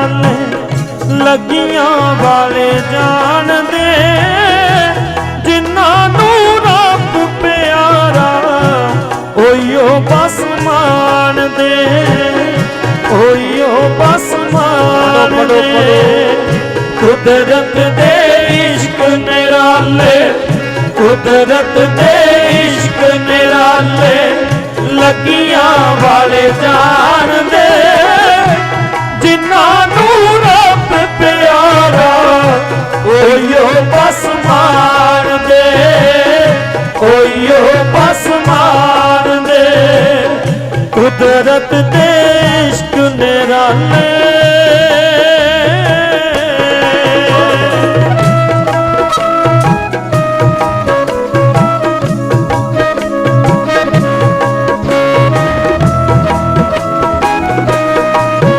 ਨਿਰਾਲੇ ਲੱਗੀਆਂ ਵਾਲੇ ਜਾਣਦੇ ਜਿਨ੍ਹਾਂ ਨੂੰ ਰੱਬ ਪਿਆਰਾ ਓਯੋ ਬਸ ਮਾਣਦੇ ਓਯੋ ਬਸ ਮਾਣਦੇ। ਕੁਦਰਤ ਦੇ ਇਸ਼ਕ ਨਿਰਾਲੇ ਕੁਦਰਤ ਦੇ ਇਸ਼ਕ ਨਿਰਾਲੇ ਲੱਗੀਆਂ ਵਾਲੇ ਜਾਣਦੇ ਕੁਦਰਤ ਦੇ ਇਸ਼ਕ ਨਿਰਾਲੇ